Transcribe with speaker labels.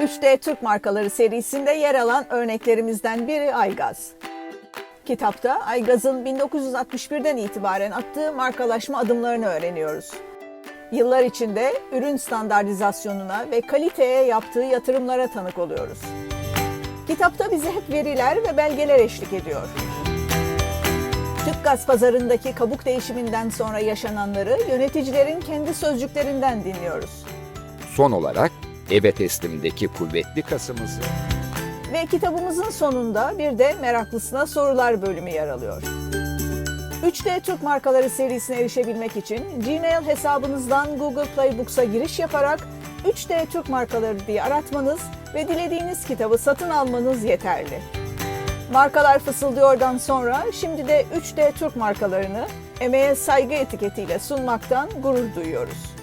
Speaker 1: 3D Türk markaları serisinde yer alan örneklerimizden biri Aygaz. Kitapta Aygaz'ın 1961'den itibaren attığı markalaşma adımlarını öğreniyoruz. Yıllar içinde ürün standartizasyonuna ve kaliteye yaptığı yatırımlara tanık oluyoruz. Kitapta bize hep veriler ve belgeler eşlik ediyor. Türk gaz pazarındaki kabuk değişiminden sonra yaşananları yöneticilerin kendi sözcüklerinden dinliyoruz.
Speaker 2: Son olarak eve teslimdeki kuvvetli kasımızı
Speaker 1: Ve kitabımızın sonunda bir de meraklısına sorular bölümü yer alıyor. 3D Türk markaları serisine erişebilmek için Gmail hesabınızdan Google Play Books'a giriş yaparak 3D Türk markaları diye aratmanız ve dilediğiniz kitabı satın almanız yeterli. Markalar fısıldıyordan sonra şimdi de 3D Türk markalarını emeğe saygı etiketiyle sunmaktan gurur duyuyoruz.